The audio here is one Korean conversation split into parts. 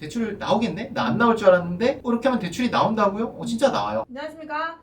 대출 나오겠네? 나 안 나올 줄 알았는데 어, 이렇게 하면 대출이 나온다고요? 어 진짜 나와요. 안녕하십니까?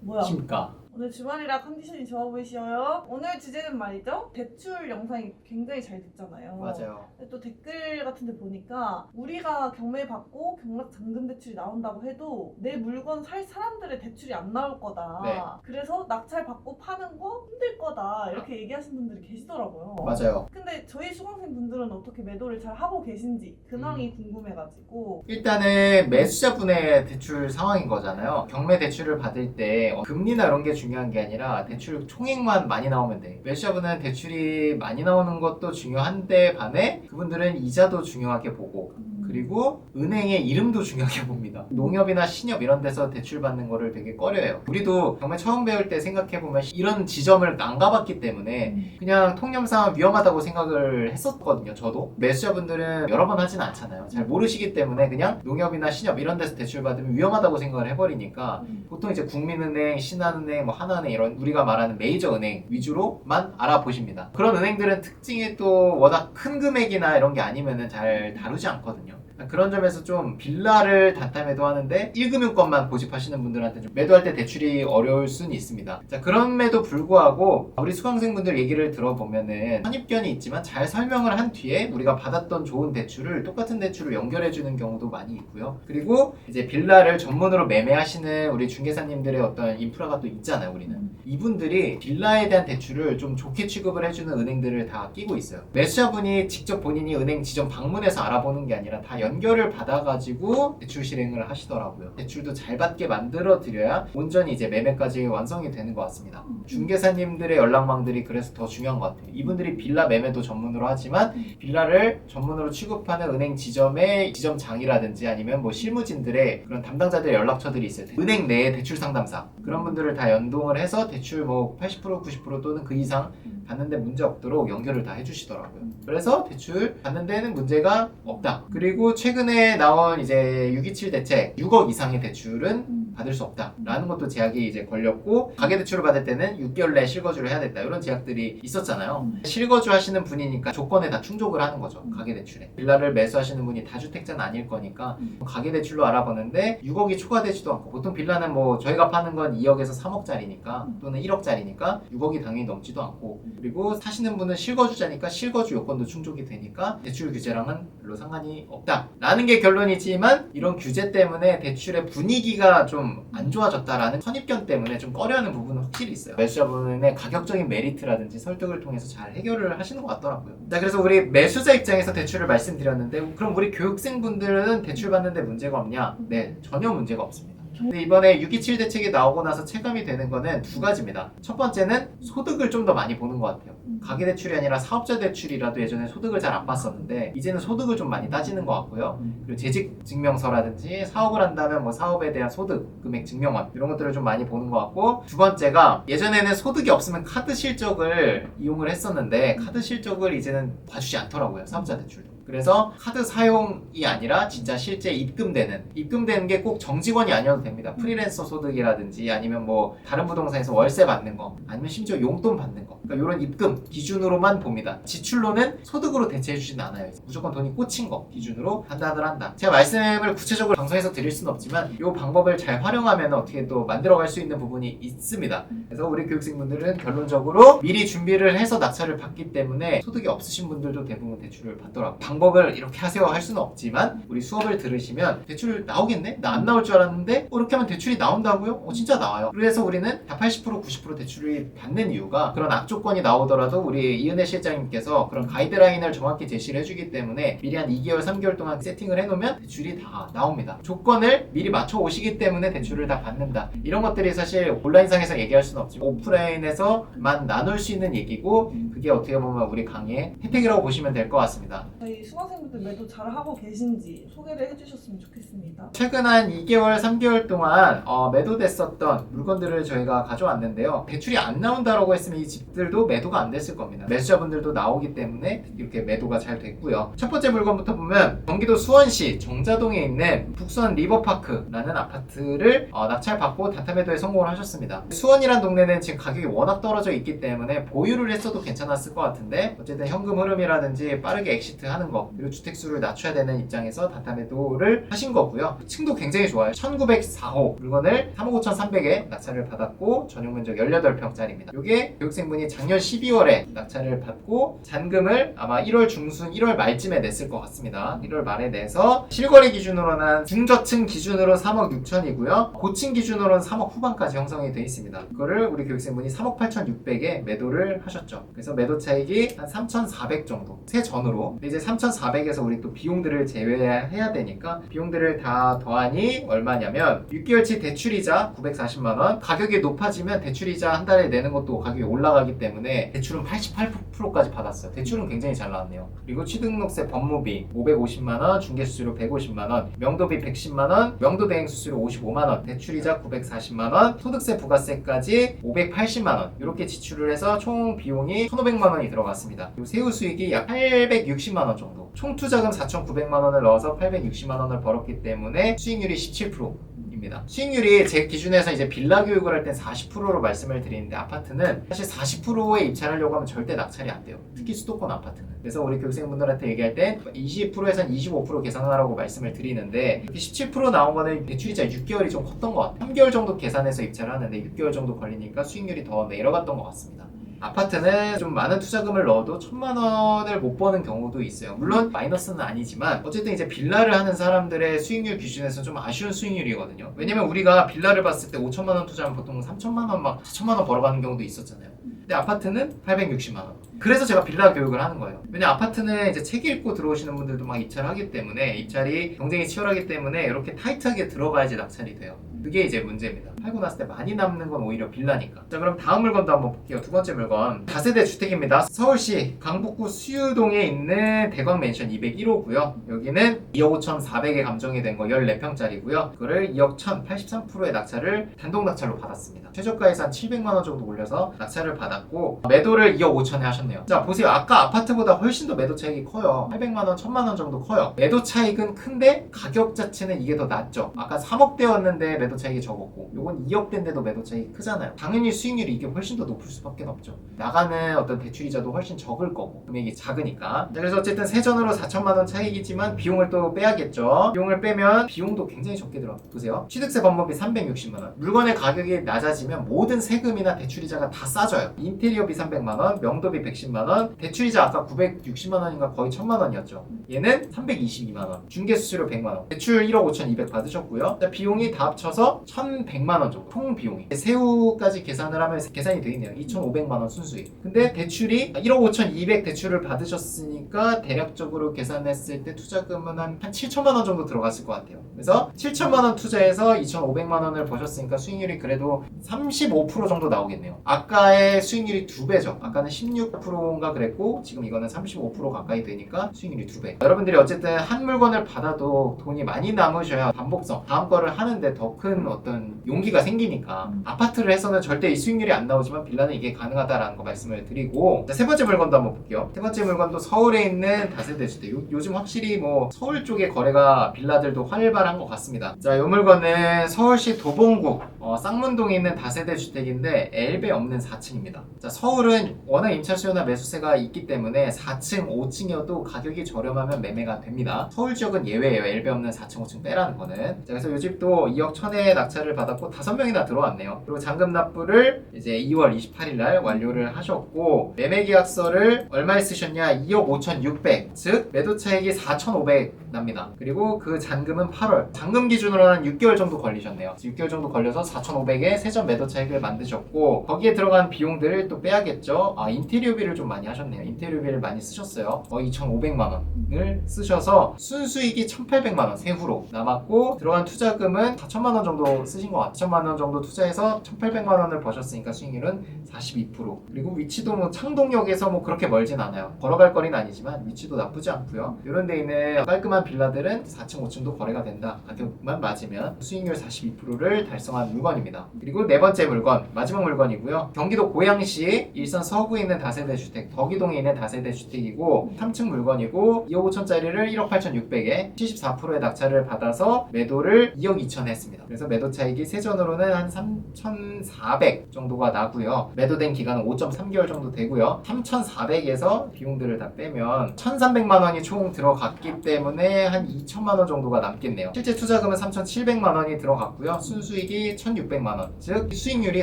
뭐야? 십니까? 오늘 주말이라 컨디션이 좋아 보이시어요? 오늘 주제는 말이죠. 대출 영상이 굉장히 잘 됐잖아요. 맞아요. 근데 또 댓글 같은 데 보니까 우리가 경매 받고 경락 잔금 대출이 나온다고 해도 내 물건 살 사람들의 대출이 안 나올 거다. 네. 그래서 낙찰 받고 파는 거 힘들 거다. 이렇게 얘기하시는 분들이 계시더라고요. 맞아요. 근데 저희 수강생 분들은 어떻게 매도를 잘 하고 계신지 근황이 음. 궁금해가지고 일단은 매수자분의 대출 상황인 거잖아요. 경매 대출을 받을 때 어, 금리나 이런 게 중요 한 게 아니라 대출 총액만 많이 나오면 돼. 매수자분은 대출이 많이 나오는 것도 중요한데 반해 그분들은 이자도 중요하게 보고 그리고 은행의 이름도 중요하게 봅니다. 농협이나 신협 이런 데서 대출 받는 거를 되게 꺼려해요. 우리도 정말 처음 배울 때 생각해보면 이런 지점을 안 가봤기 때문에 그냥 통념상 위험하다고 생각을 했었거든요. 저도 매수자분들은 여러 번 하진 않잖아요. 잘 모르시기 때문에 그냥 농협이나 신협 이런 데서 대출 받으면 위험하다고 생각을 해버리니까 음. 보통 이제 국민은행, 신한은행, 뭐 하나은행 이런 우리가 말하는 메이저 은행 위주로만 알아보십니다. 그런 은행들은 특징이 또 워낙 큰 금액이나 이런 게 아니면은 잘 다루지 않거든요. 그런 점에서 좀 빌라를 단타 매도하는데 1금융권만 고집하시는 분들한테 좀 매도할 때 대출이 어려울 수는 있습니다. 자, 그럼에도 불구하고 우리 수강생분들 얘기를 들어보면은 선입견이 있지만 잘 설명을 한 뒤에 우리가 받았던 좋은 대출을 똑같은 대출을 연결해 주는 경우도 많이 있고요. 그리고 이제 빌라를 전문으로 매매하시는 우리 중개사님들의 어떤 인프라가 또 있잖아요, 우리는. 이분들이 빌라에 대한 대출을 좀 좋게 취급을 해주는 은행들을 다 끼고 있어요. 매수자분이 직접 본인이 은행 지점 방문해서 알아보는 게 아니라 다 연 결을 받아가지고 대출 실행을 하시더라고요. 대출도 잘 받게 만들어 드려야 온전히 이제 매매까지 완성이 되는 것 같습니다. 중개사님들의 연락망들이 그래서 더 중요한 것 같아요. 이분들이 빌라 매매도 전문으로 하지만 빌라를 전문으로 취급하는 은행 지점의 지점장이라든지 아니면 뭐 실무진들의 그런 담당자들 연락처들이 있어요. 은행 내 대출 상담사 그런 분들을 다 연동을 해서 대출 뭐 80% 90% 또는 그 이상 받는데 문제 없도록 연결을 다 해주시더라고요. 그래서 대출 받는 데는 문제가 없다. 그리고 최근에 나온 이제 627 대책 6억 이상의 대출은 받을 수 없다라는 것도 제약이 이제 걸렸고 가계 대출을 받을 때는 6개월 내에 실거주를 해야 됐다 이런 제약들이 있었잖아요. 실거주 하시는 분이니까 조건에 다 충족을 하는 거죠. 가계 대출에. 빌라를 매수하시는 분이 다주택자는 아닐 거니까 가계 대출로 알아보는데 6억이 초과되지도 않고 보통 빌라는 뭐 저희가 파는 건 2억에서 3억짜리니까 또는 1억짜리니까 6억이 당연히 넘지도 않고 그리고 사시는 분은 실거주자니까 실거주 요건도 충족이 되니까 대출 규제랑은 별로 상관이 없다라는 게 결론이지만 이런 규제 때문에 대출의 분위기가 좀안 좋아졌다라는 선입견 때문에 좀 꺼려하는 부분은 확실히 있어요. 매수자분의 가격적인 메리트라든지 설득을 통해서 잘 해결을 하시는 것 같더라고요. 자 그래서 우리 매수자 입장에서 대출을 말씀드렸는데 그럼 우리 교육생분들은 대출 받는데 문제가 없냐? 네 전혀 문제가 없습니다. 근데 이번에 627 대책이 나오고 나서 체감이 되는 거는 두 가지입니다. 첫 번째는 소득을 좀 더 많이 보는 것 같아요. 가계 대출이 아니라 사업자 대출이라도 예전에 소득을 잘 안 봤었는데 이제는 소득을 좀 많이 따지는 것 같고요. 그리고 재직 증명서라든지 사업을 한다면 뭐 사업에 대한 소득, 금액 증명원 이런 것들을 좀 많이 보는 것 같고 두 번째가 예전에는 소득이 없으면 카드 실적을 이용을 했었는데 카드 실적을 이제는 봐주지 않더라고요. 사업자 대출도. 그래서 카드 사용이 아니라 진짜 실제 입금되는 입금되는 게 꼭 정직원이 아니어도 됩니다. 프리랜서 소득이라든지 아니면 뭐 다른 부동산에서 월세 받는 거 아니면 심지어 용돈 받는 거 그러니까 이런 입금 기준으로만 봅니다. 지출로는 소득으로 대체해 주진 않아요. 무조건 돈이 꽂힌 거 기준으로 판단을 한다. 제가 말씀을 구체적으로 방송에서 드릴 수는 없지만 이 방법을 잘 활용하면 어떻게 또 만들어갈 수 있는 부분이 있습니다. 그래서 우리 교육생분들은 결론적으로 미리 준비를 해서 낙찰을 받기 때문에 소득이 없으신 분들도 대부분 대출을 받더라고요. 방법을 이렇게 하세요 할 수는 없지만 우리 수업을 들으시면 대출 나오겠네? 나 안 나올 줄 알았는데 어, 이렇게 하면 대출이 나온다고요? 어 진짜 나와요. 그래서 우리는 다 80% 90% 대출이 받는 이유가 그런 악조 건이 나오더라도 우리 이은혜 실장님께서 그런 가이드라인을 정확히 제시를 해주기 때문에 미리 한 2개월 3개월 동안 세팅을 해놓으면 대출이 다 나옵니다. 조건을 미리 맞춰 오시기 때문에 대출을 다 받는다. 이런 것들이 사실 온라인상에서 얘기할 수는 없지만 오프라인에서만 나눌 수 있는 얘기고 그게 어떻게 보면 우리 강의의 혜택이라고 보시면 될 것 같습니다. 저희 수강생분들 매도 잘 하고 계신지 소개를 해주셨으면 좋겠습니다. 최근 한 2개월, 3개월 동안 어, 매도됐었던 물건들을 저희가 가져왔는데요. 대출이 안 나온다라고 했으면 이 집들 도 매도가 안 됐을 겁니다. 매수자분들도 나오기 때문에 이렇게 매도가 잘 됐고요. 첫 번째 물건부터 보면 경기도 수원시 정자동에 있는 북수원 리버파크라는 아파트를 어, 낙찰받고 단타 매도에 성공을 하셨습니다. 수원이란 동네는 지금 가격이 워낙 떨어져 있기 때문에 보유를 했어도 괜찮았을 것 같은데 어쨌든 현금 흐름이라든지 빠르게 엑시트 하는 하는 거 그리고 주택 수를 낮춰야 되는 입장에서 단타 매도를 하신 거고요. 층도 굉장히 좋아요. 1904호 물건을 3억 5,300에 낙찰을 받았고 전용 면적 18평짜리입니다. 이게 교육생분이 작년 12월에 낙찰을 받고 잔금을 아마 1월 중순 1월 말쯤에 냈을 것 같습니다. 1월 말에 내서 실거래 기준으로는 중저층 기준으로 3억 6천이고요. 고층 기준으로는 3억 후반까지 형성이 되어 있습니다. 그거를 우리 교육생분이 3억 8,600에 매도를 하셨죠. 그래서 매도 차익이 한 3,400 정도 세 전으로 이제 3,400에서 우리 또 비용들을 제외해야 되니까 비용들을 다 더하니 얼마냐면 6개월치 대출이자 940만 원 가격이 높아지면 대출이자 한 달에 내는 것도 가격이 올라가기 때문에 대출은 88%까지 받았어요. 대출은 굉장히 잘 나왔네요. 그리고 취등록세 법무비 550만 원, 중개 수수료 150만 원, 명도비 110만 원, 명도 대행 수수료 55만 원, 대출이자 940만 원, 소득세 부가세까지 580만 원 이렇게 지출을 해서 총 비용이 1,500만 원이 들어갔습니다. 그리고 세후 수익이 약 860만 원 정도. 총 투자금 4,900만 원을 넣어서 860만 원을 벌었기 때문에 수익률이 17%. 입니다. 수익률이 제 기준에서 이제 빌라 교육을 할 땐 40%로 말씀을 드리는데 아파트는 사실 40%에 입찰하려고 하면 절대 낙찰이 안 돼요. 특히 수도권 아파트는. 그래서 우리 교육생분들한테 얘기할 때 20%에서 25% 계산하라고 말씀을 드리는데 이렇게 17% 나온 거는 대출이자 6개월이 좀 컸던 것 같아요. 3개월 정도 계산해서 입찰을 하는데 6개월 정도 걸리니까 수익률이 더 내려갔던 것 같습니다. 아파트는 좀 많은 투자금을 넣어도 천만 원을 못 버는 경우도 있어요. 물론 마이너스는 아니지만 어쨌든 이제 빌라를 하는 사람들의 수익률 기준에서 좀 아쉬운 수익률이거든요. 왜냐면 우리가 빌라를 봤을 때 5천만 원 투자하면 보통 3천만 원 막 4천만 원 벌어가는 경우도 있었잖아요. 근데 아파트는 860만 원. 그래서 제가 빌라 교육을 하는 거예요. 왜냐 아파트는 이제 책 읽고 들어오시는 분들도 막 입찰을 하기 때문에 입찰이 경쟁이 치열하기 때문에 이렇게 타이트하게 들어가야지 낙찰이 돼요. 그게 이제 문제입니다. 팔고 났을 때 많이 남는 건 오히려 빌라니까. 자 그럼 다음 물건도 한번 볼게요. 두 번째 물건 다세대 주택입니다. 서울시 강북구 수유동에 있는 대광 맨션 201호고요. 여기는 2억 5,400에 감정이 된 거 14평짜리고요. 그거를 2억 1,083%의 낙찰을 단독 낙찰로 받았습니다. 최저가에서 한 700만 원 정도 올려서 낙찰을 받았고 매도를 2억 5천에 하셨네요. 자 보세요. 아까 아파트보다 훨씬 더 매도 차익이 커요. 800만 원, 1000만 원 정도 커요. 매도 차익은 큰데 가격 자체는 이게 더 낮죠. 아까 3억대였는데 매도 차익이 적었고 요건 2억 대인데도 매도 차익이 크잖아요. 당연히 수익률이 이게 훨씬 더 높을 수밖에 없죠. 나가는 어떤 대출이자도 훨씬 적을 거고 금액이 작으니까. 자, 그래서 어쨌든 세전으로 4천만 원 차익이지만 비용을 또 빼야겠죠. 비용을 빼면 비용도 굉장히 적게 들어. 보세요. 취득세 법무비 360만 원. 물건의 가격이 낮아지면 모든 세금이나 대출이자가 다 싸져요. 인테리어비 300만 원, 명도비 110만 원, 대출이자 아까 960만 원인가 거의 1000만 원이었죠. 얘는 322만 원, 중개 수수료 100만 원, 대출 1억 5,200 받으셨고요. 자, 비용이 다 합쳐서 1,100만 원 정도. 총 비용이 세후까지 계산을 하면 계산이 되어 있네요. 2,500만 원 순수익. 근데 대출이 1억 5,200 대출을 받으셨으니까 대략적으로 계산했을 때 투자금은 한, 한 7천만 원 정도 들어갔을 것 같아요. 그래서 7천만 원 투자해서 2,500만 원을 버셨으니까 수익률이 그래도 35% 정도 나오겠네요. 아까의 수익률이 두 배죠. 아까는 16%인가 그랬고 지금 이거는 35% 가까이 되니까 수익률이 두 배. 여러분들이 어쨌든 한 물건을 받아도 돈이 많이 남으셔야 반복성 다음 거를 하는데 더큰 어떤 용기가 생기니까 아파트를 해서는 절대 이 수익률이 안 나오지만 빌라는 이게 가능하다라는 거 말씀을 드리고 자, 세 번째 물건도 한번 볼게요. 세 번째 물건도 서울에 있는 다세대 주택. 요, 요즘 확실히 뭐 서울 쪽에 거래가 빌라들도 활발한 것 같습니다. 자, 이 물건은 서울시 도봉구 어, 쌍문동에 있는 다세대 주택인데 엘베 없는 4층입니다. 자, 서울은 워낙 임차 수요나 매수세가 있기 때문에 4층, 5층이어도 가격이 저렴하면 매매가 됩니다. 서울 지역은 예외예요. 엘베 없는 4층, 5층 빼라는 거는. 자, 그래서 요 집도 2억 1000에 낙찰을 받았고 5명이나 들어왔네요. 그리고 잔금 납부를 이제 2월 28일 날 완료를 하셨고 매매 계약서를 얼마에 쓰셨냐? 2억 5600. 즉 매도 차익이 4500 납니다. 그리고 그 잔금은 8월. 잔금 기준으로는 6개월 정도 걸리셨네요. 6개월 정도 걸려서 4,500에 세전 매도 차익을 만드셨고 거기에 들어간 비용들을 또 빼야겠죠. 아 인테리어비를 좀 많이 하셨네요. 인테리어비를 많이 쓰셨어요. 어 2,500만 원을 쓰셔서 순수익이 1,800만 원 세후로 남았고 들어간 투자금은 4천만 원 정도 쓰신 것 같아요. 4천만 원 정도 투자해서 1,800만 원을 버셨으니까 수익률은 42% 그리고 위치도 뭐 창동역에서 뭐 그렇게 멀진 않아요. 걸어갈 거리는 아니지만 위치도 나쁘지 않고요. 이런 데 있는 깔끔한 빌라들은 4층, 5층도 거래가 된다. 가격만 맞으면 수익률 42%를 달성한 물건입니다. 그리고 네 번째 물건, 마지막 물건이고요. 경기도 고양시 일선 서구에 있는 다세대 주택, 덕이동에 있는 다세대 주택이고 3층 물건이고 2억 5천짜리를 1억 8천 6백에 74%의 낙찰을 받아서 매도를 2억 2천 했습니다. 그래서 그래서 매도 차익이 세전으로는 한 3,400 정도가 나고요. 매도된 기간은 5.3개월 정도 되고요. 3,400에서 비용들을 다 빼면 1,300만 원이 총 들어갔기 때문에 한 2천만 원 정도가 남겠네요. 실제 투자금은 3,700만 원이 들어갔고요. 순수익이 1,600만 원, 즉 수익률이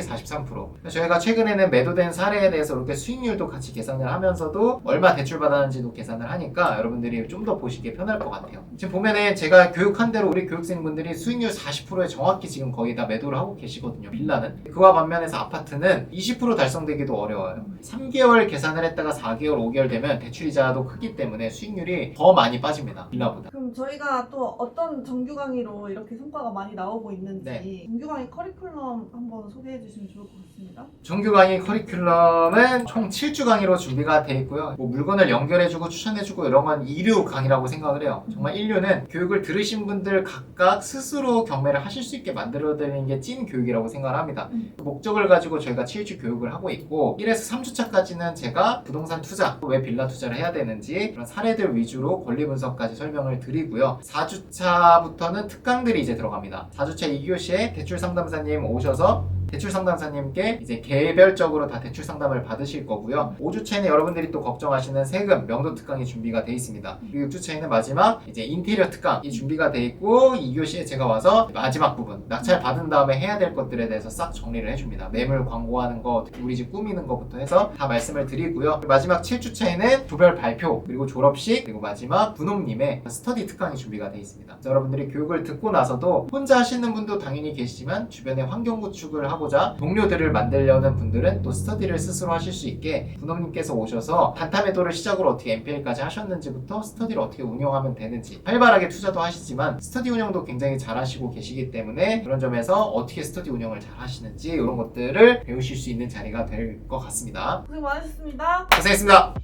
43%. 저희가 최근에는 매도된 사례에 대해서 이렇게 수익률도 같이 계산을 하면서도 얼마 대출 받았는지도 계산을 하니까 여러분들이 좀 더 보시기에 편할 것 같아요. 지금 보면은 제가 교육한 대로 우리 교육생분들이 수익률 40%에 정확히 지금 거의 다 매도를 하고 계시거든요. 빌라는. 그와 반면에서 아파트는 20% 달성되기도 어려워요. 3개월 계산을 했다가 4개월, 5개월 되면 대출이자도 크기 때문에 수익률이 더 많이 빠집니다. 빌라보다. 그럼 저희가 또 어떤 정규 강의로 이렇게 성과가 많이 나오고 있는지 네. 정규 강의 커리큘럼 한번 소개해 주시면 좋을 것 같습니다. 정규 강의 커리큘럼은 총 7주 강의로 준비가 돼 있고요. 뭐 물건을 연결해주고 추천해주고 이런 건 2류 강의라고 생각을 해요. 정말 1류는 교육을 들으신 분들 각각 스스로 경매를 하실 수 있게 만들어드리는 게 찐 교육이라고 생각을 합니다. 음. 목적을 가지고 저희가 7주 교육을 하고 있고 1에서 3주차까지는 제가 부동산 투자, 왜 빌라 투자를 해야 되는지 그런 사례들 위주로 권리 분석까지 설명을 드리고요. 4주차부터는 특강들이 이제 들어갑니다. 4주차 2교시에 대출 상담사님 오셔서 대출 상담사님께 이제 개별적으로 다 대출 상담을 받으실 거고요. 5주차에는 여러분들이 또 걱정하시는 세금 명도 특강이 준비가 돼 있습니다. 그리고 6주차에는 마지막 이제 인테리어 특강이 준비가 돼 있고 2교시에 제가 와서 마지막 부분 낙찰 받은 다음에 해야 될 것들에 대해서 싹 정리를 해줍니다. 매물 광고하는 거, 우리 집 꾸미는 것부터 해서 다 말씀을 드리고요. 마지막 7주차에는 조별 발표 그리고 졸업식 그리고 마지막 분홍님의 스터디 특강이 준비가 돼 있습니다. 여러분들이 교육을 듣고 나서도 혼자 하시는 분도 당연히 계시지만 주변에 환경 구축을 하고 자 동료들을 만들려는 분들은 또 스터디를 스스로 하실 수 있게 분홍님께서 오셔서 단타 매도를 시작으로 어떻게 MPL까지 하셨는지부터 스터디를 어떻게 운영하면 되는지 활발하게 투자도 하시지만 스터디 운영도 굉장히 잘 하시고 계시기 때문에 그런 점에서 어떻게 스터디 운영을 잘 하시는지 이런 것들을 배우실 수 있는 자리가 될 것 같습니다. 고생 많으셨습니다. 고생했습니다.